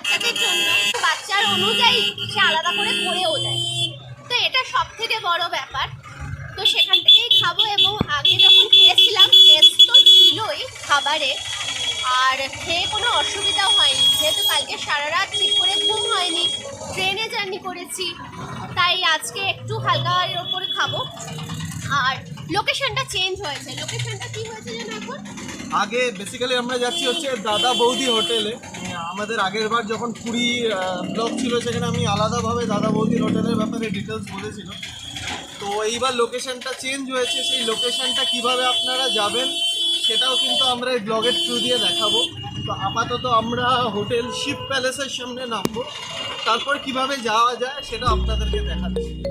বাচ্চাদের জন্য। বাচ্চার অনুযায়ী সে আলাদা করে করেও দেয় তো এটা সব থেকে বড় ব্যাপার। তো সেখান থেকেই খাব এবং আগে যখন খেয়েছিলাম টেস্ট তো ছিলই খাবারে। আর খেয়ে কোনো অসুবিধাও হয়নি। যেহেতু কালকে সারা রাত ঠিক করে ঘুম হয়নি, ট্রেনে জার্নি করেছি, তাই আজকে একটু হালকার ওপর খাব। আর লোকেশনটা চেঞ্জ হয়েছে। লোকেশনটা কি হয়েছে যেন এখন? আগে বেসিক্যালি আমরা যাচ্ছি হচ্ছে দাদা বৌদি হোটেলে আমাদের আগের বার যখন পুরী ব্লগ ছিল সেখানে আমি আলাদাভাবে দাদা বৌদির হোটেলের ব্যাপারে ডিটেলস বলেছিলাম তো এইবার লোকেশনটা চেঞ্জ হয়েছে। সেই লোকেশনটা কীভাবে আপনারা যাবেন, সেটাও কিন্তু আমরা এই ব্লগের থ্রু দিয়ে দেখাবো। তো আপাতত আমরা হোটেল শিপ প্যালেসের সামনে নামবো। তারপর কীভাবে যাওয়া যায়, সেটা আপনাদেরকে দেখাচ্ছি।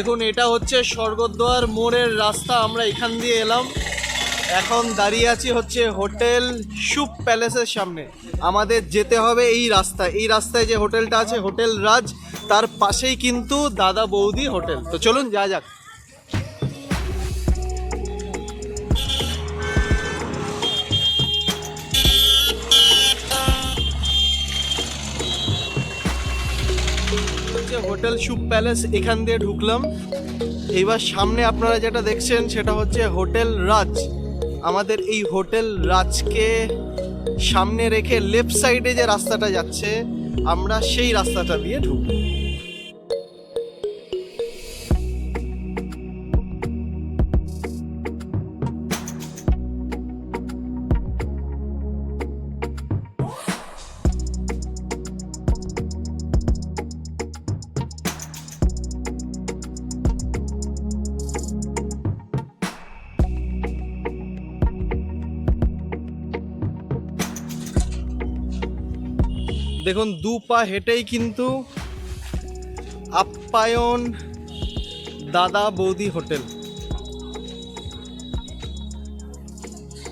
দেখুন, এটা হচ্ছে স্বর্গদ্বার মোড়ের রাস্তা। আমরা এখান দিয়ে এলাম। এখন দাঁড়িয়ে আছি হচ্ছে হোটেল সুপ প্যালেসের সামনে। আমাদের যেতে হবে এই রাস্তা এই রাস্তায় যে হোটেলটা আছে, হোটেল রাজ, তার পাশেই কিন্তু দাদা বৌদি হোটেল। তো চলুন যা যাক। হোটেল সুপ প্যালেস এখান দিয়ে ঢুকলাম। এবার সামনে আপনারা যেটা দেখছেন সেটা হচ্ছে হোটেল রাজ। আমাদের এই হোটেল রাজকে সামনে রেখে লেফট সাইডে যে রাস্তাটা যাচ্ছে, আমরা সেই রাস্তাটা দিয়ে ঢুকব দেখুন, দু পা হেঁটেই কিন্তু আপ্যায়ন দাদা বৌদি হোটেল।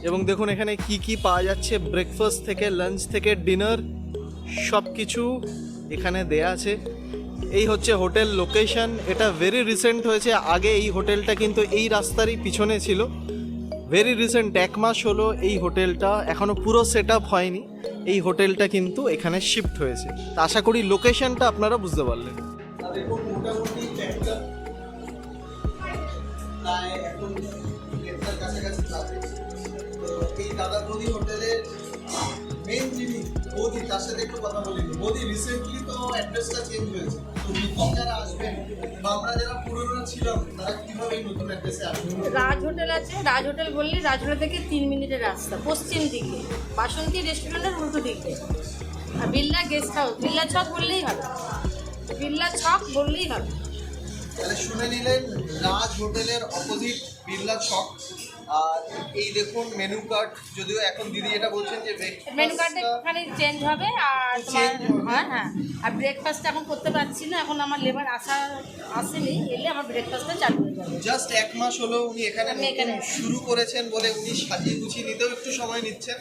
এবং দেখুন, এখানে কি কি পাওয়া যাচ্ছে ব্রেকফাস্ট থেকে লাঞ্চ থেকে ডিনার সব কিছু এখানে দেয়া আছে। এই হচ্ছে হোটেল লোকেশন এটা ভেরি রিসেন্ট হয়েছে, আগে এই হোটেলটা কিন্তু এই রাস্তারই পিছনে ছিল। ভেরি রিসেন্ট এক মাস হলো এই হোটেলটা, এখনও পুরো সেট আপ হয়নি। এই হোটেলটা কিন্তু এখানে শিফট হয়েছে। আশা করি লোকেশনটা আপনারা বুঝতে পারলেন। তার আমরা যারা রাজ হোটেল আছে রাজ হোটেল বললে রাজ হোটেল থেকে তিন মিনিটের রাস্তা পশ্চিম দিকে। বাসন্তী রেস্টুরেন্টের উল্টো দিকে। আর বিল্লা গেস্ট হাউস বিল্লা ছক বললেই হবে। বিল্লা ছক বললেই হবে। তাহলে শুনে নিলেন রাজ হোটেলের অপোজিট বিল্লা চক। আর এই দেখুন মেনু কার্ড যদিও এখন দিদি যেটা বলছেন যে মেনু কার্ডটা একটুখানি চেঞ্জ হবে আর তোমার হ্যাঁ হ্যাঁ। আর ব্রেকফাস্ট এখন করতে পারছি না এখন আমার লেবার আসা আসেনি এলে আমার ব্রেকফাস্টটা চালু হয়ে যাবে। জাস্ট এক মাস হলো উনি এখানে এখানে শুরু করেছেন বলে উনি সাজিয়ে গুছিয়ে নিতেও একটু সময় নিচ্ছেন।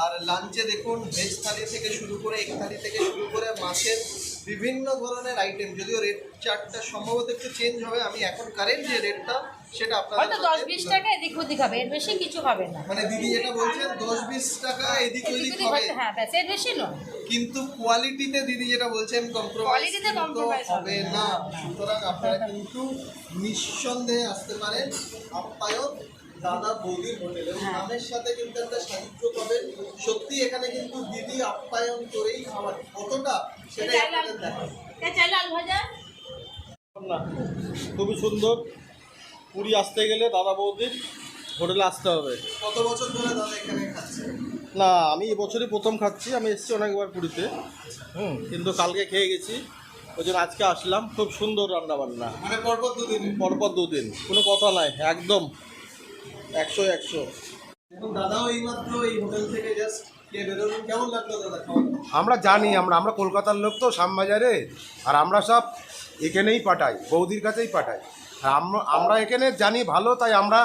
আর লাঞ্চে দেখুন ভেজ থালি থেকে শুরু করে এক থালি থেকে শুরু করে মাছের বিভিন্ন ধরনের আইটেম যদিও রেট চার্টটা সম্ভবত একটু চেঞ্জ হবে। আমি এখন কারেন্ট যে রেটটা সেটা হয়তো দশ বিশ টাকা এদিক ওদিক হবে এর বেশি কিছু হবে না। মানে দিদি যেটা বলছেন দশ বিশ টাকা এদিক ওদিক হবে। হ্যাঁ ব্যাস এর বেশি নয়। কিন্তু কোয়ালিটিতে দিদি যেটা বলছেন কম্প্রোমাইজ হবে। না। সুতরাং আপনারা কিন্তু নিঃসন্দেহে আসতে পারেন আপ্যায়ন দাদা বৌদির হোটেলে। এবং হ্যাঁ। নামের সাথে কিন্তু একটা সাহিত্য পাবেন সত্যি এখানে কিন্তু দিদি আপ্যায়ন করেই খাবার কতটা? সেটাই আপনাদের ভাজা? খুবই সুন্দর। পুরী আসতে গেলে দাদা বৌদির হোটেলে আসতে হবে। কত বছর ধরে দাদা এখানে খাচ্ছে? না আমি এবছরই প্রথম খাচ্ছি আমি এসেছি অনেকবার পুরীতে। হুম কিন্তু কালকে খেয়ে গেছি ওই জন্য আজকে আসলাম খুব সুন্দর রান্না বান্না মানে পরপর দুদিন? পরপর দুদিন কোনো কথা নাই একদম একশো একশো। দাদাও এইমাত্র এই হোটেল থেকে জাস্ট কেমন লাগল দাদা আমরা জানি আমরা আমরা কলকাতার লোক তো শ্যামবাজারে আর আমরা সব এখানেই পাঠাই বৌদির কাছেই পাঠাই। আমরা এখানে জানি ভালো তাই আমরা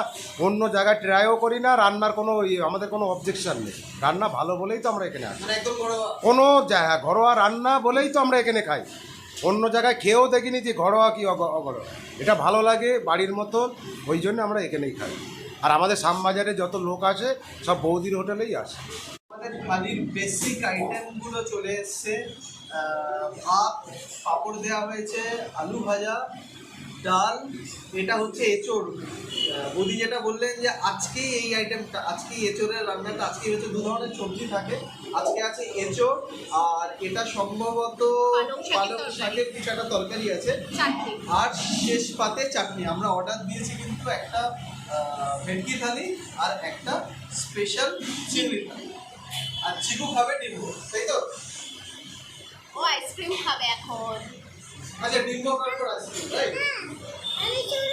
অন্য জায়গায় ট্রাইও করি না রান্নার কোনো ইয়ে, আমাদের কোনো অবজেকশন নেই। রান্না ভালো বলেই তো আমরা এখানে আসি। কোনো জায়গা ঘরোয়া রান্না বলেই তো আমরা এখানে খাই। অন্য জায়গায় খেয়েও দেখিনি যে ঘরোয়া কি অঘরোয়া। এটা ভালো লাগে বাড়ির মতো ওই জন্য আমরা এখানেই খাই। আর আমাদের শ্যামবাজারে যত লোক আসে সব বৌদির হোটেলেই আসে। আমাদের থালির বেসিক আইটেমগুলো চলে এসছে ভাত পাঁপড় দেওয়া হয়েছে আলু ভাজা ডাল এটা হচ্ছে এঁচড়। বৌদি যেটা বললেন যে আজকেই এই আইটেমটা আজকেই এঁচড়ের রান্নাটা আজকেই হচ্ছে দু ধরনের সবজি থাকে। আজকে আছে এঁচড় আর এটা সম্ভবত পালং শাকের। কিছু একটা তরকারি আছে। আর শেষ পাতে চাটনি। আমরা অর্ডার দিয়েছি কিন্তু একটা ভেটকি থালি আর একটা স্পেশাল চিংড়ি থালি। আর চিকু খাবে ডিম্বো তাই তো? ও আইসক্রিম খাবে এখন। আচ্ছা ডিম্বো আমি শুধু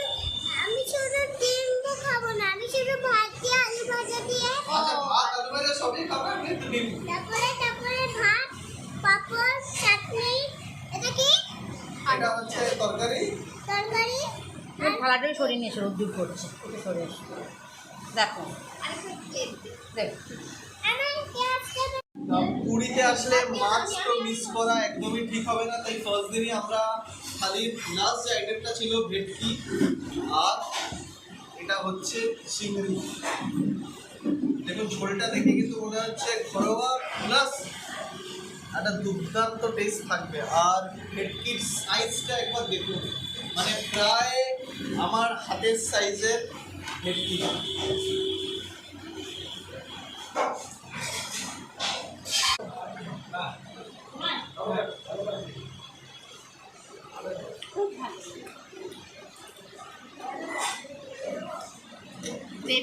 আমি শুধু খাব না আমি শুধু ভাত দিয়ে আলু ভাজা দিয়ে। আচ্ছা ভাত আলু ভাজা সবই খাবে কিন্তু ডিম্বো তারপরে তারপরে ভাত পাপড় চাটনি এটা কি? এটা হচ্ছে তরকারি। তরকারি। থালাটাই সরিয়ে নিয়ে এসো রোদ্দুর করছে সরে দেখো। দেখ। পুরীতে আসলে মাছ তো মিস করা একদমই ঠিক হবে না, তাই ফার্স্ট দিনই আমরা খালি লাস্ট যে আইটেমটা ছিল ভেটকি, আর এটা হচ্ছে চিংড়ি দেখুন, ঝোলটা দেখে কিন্তু মনে হচ্ছে ঘরোয়া প্লাস একটা দুর্দান্ত টেস্ট থাকবে। আর ভেটকির সাইজটা একবার দেখুন। মানে প্রায় আমার হাতের সাইজের ভেটকি।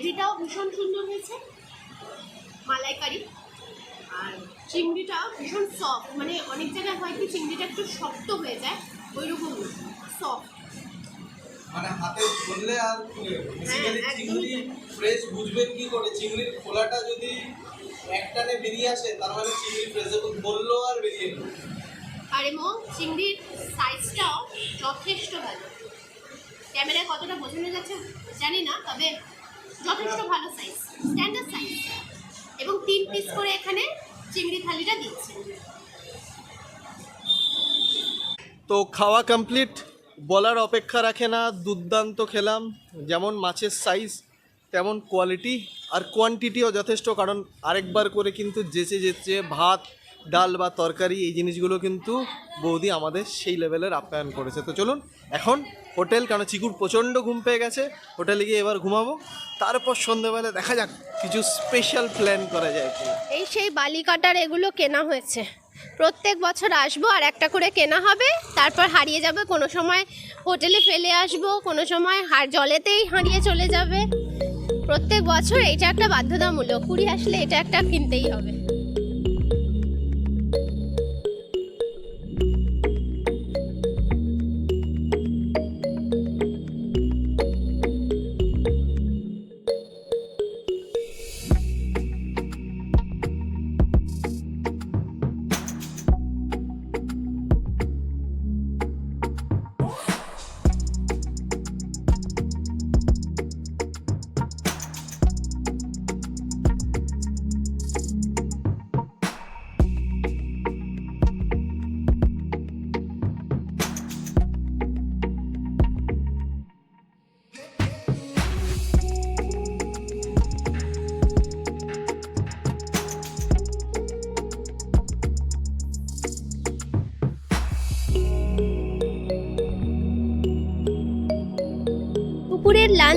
গ্রেভিটাও ভীষণ সুন্দর হয়েছে। মালাইকারি। আর চিংড়িটা ভীষণ সফট মানে অনেক জায়গায় হয় কি চিংড়িটা একটু শক্ত হয়ে যায় ওই রকম সফট মানে হাতে ধরলে আর বেসিক্যালি হ্যাঁ, চিংড়ি ফ্রেশ বুঝবেন কি করে? চিংড়ির খোলাটা যদি একটানে বেরিয়ে আসে তার মানে চিংড়ি ফ্রেশ বলল আর বেরিয়ে গেল আর এবং চিংড়ির সাইজটাও যথেষ্ট ভালো। ক্যামেরায় কতটা বোঝানো যাচ্ছে জানি না তবে যথেষ্ট ভালো সাইজ স্ট্যান্ডার্ড সাইজ এবং তিন পিস করে এখানে চিংড়ি থালিটা দিচ্ছে। তো খাওয়া কমপ্লিট বলার অপেক্ষা রাখে না, দুর্দান্ত খেলাম। যেমন মাছের সাইজ তেমন কোয়ালিটি আর কোয়ান্টিটিও যথেষ্ট, কারণ আরেকবার করে কিন্তু যেচে যেচে ভাত ডাল বা তরকারি এই জিনিসগুলো কিন্তু বৌদি আমাদের সেই লেভেলের আপ্যায়ন করেছে। তো চলুন, এখন হোটেল, কারণ চিকুর প্রচণ্ড ঘুম পেয়ে গেছে, হোটেলে গিয়ে এবার ঘুমাবো। তারপর সন্ধ্যেবেলা দেখা যাক, কিছু স্পেশাল প্ল্যান করা যায় এই সেই বালি কাটার এগুলো কেনা হয়েছে। প্রত্যেক বছর আসব আর একটা করে কেনা হবে, তারপর হারিয়ে যাবে। কোনো সময় হোটেলে ফেলে আসব, কোনো সময় হার জলেতেই হারিয়ে চলে যাবে। প্রত্যেক বছর এটা একটা বাধ্যতামূলক। কুড়ি আসলে এটা একটা কিনতেই হবে।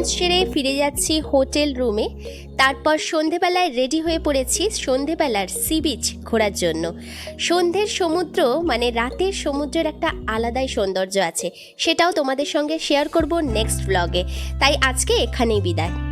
লাঞ্চ সেরে ফিরে যাচ্ছি হোটেল রুমে। তারপর সন্ধেবেলায় রেডি হয়ে পড়েছি সন্ধেবেলার সি বিচ ঘোরার জন্য। সন্ধ্যের সমুদ্র মানে রাতের সমুদ্রের একটা আলাদাই সৌন্দর্য আছে। সেটাও তোমাদের সঙ্গে শেয়ার করব নেক্সট ব্লগে তাই আজকে এখানেই বিদায়।